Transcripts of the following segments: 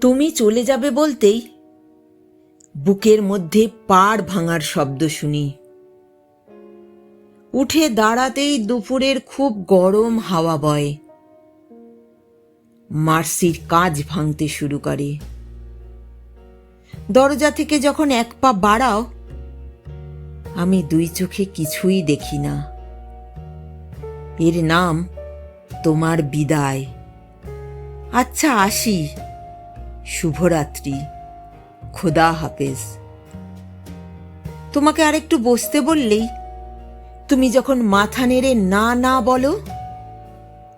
তুমি চলে যাবে বলতেই বুকের মধ্যে পাড় ভাঙার শব্দ শুনি। উঠে দাঁড়াতেই দুপুরের খুব গরম হাওয়া বয়। মার্সির কাজ ভাঙতে শুরু করে। দরজা থেকে যখন এক পা বাড়াও, আমি দুই চোখে কিছুই দেখি না। এর নাম তোমার বিদায়। আচ্ছা আসি। শুভরাত্রি। খোদা হাফেজ। তোমাকে আরেকটু বসতে বললেই তুমি যখন মাথা নেড়ে না না বলো,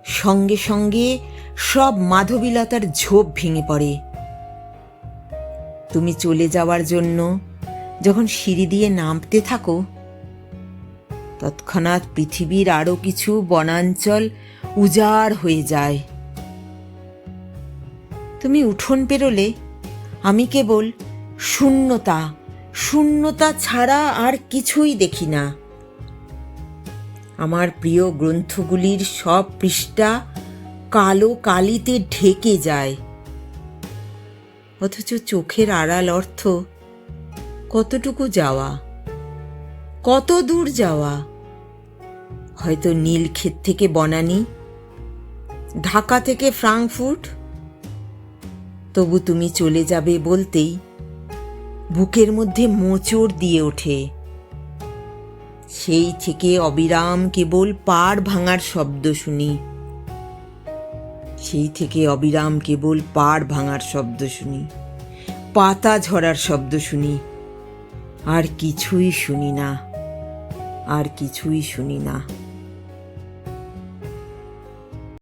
সঙ্গে সঙ্গে সব মাধবীলতার ঝোপ ভেঙে পড়ে। তুমি চলে যাওয়ার জন্য যখন সিঁড়ি দিয়ে নামতে থাকো, তৎক্ষণাৎ পৃথিবীর আরও কিছু বনাঞ্চল উজাড় হয়ে যায়। তুমি উঠোন পেরোলে, আমি কেবল শূন্যতা শূন্যতা ছাড়া আর কিছুই দেখি না। আমার প্রিয় গ্রন্থগুলির সব পৃষ্ঠা কালো কালিতে ঢেকে যায়। অথচ চোখের আড়াল অর্থ কতটুকু যাওয়া, কত দূর যাওয়া? হয়তো নীলক্ষেত থেকে বনানি, ঢাকা থেকে ফ্রাঙ্কফুট তবু তুমি চলে যাবে বলতেই বুকের মধ্যে মোচড় দিয়ে ওঠে। সেই থেকে অবিরাম কেবল পাড় ভাঙার শব্দ শুনি। সেই থেকে অবিরাম কেবল পাড় ভাঙার শব্দ শুনি। পাতা ঝরার শব্দ শুনি। আর কিছুই শুনি না। আর কিছুই শুনি না।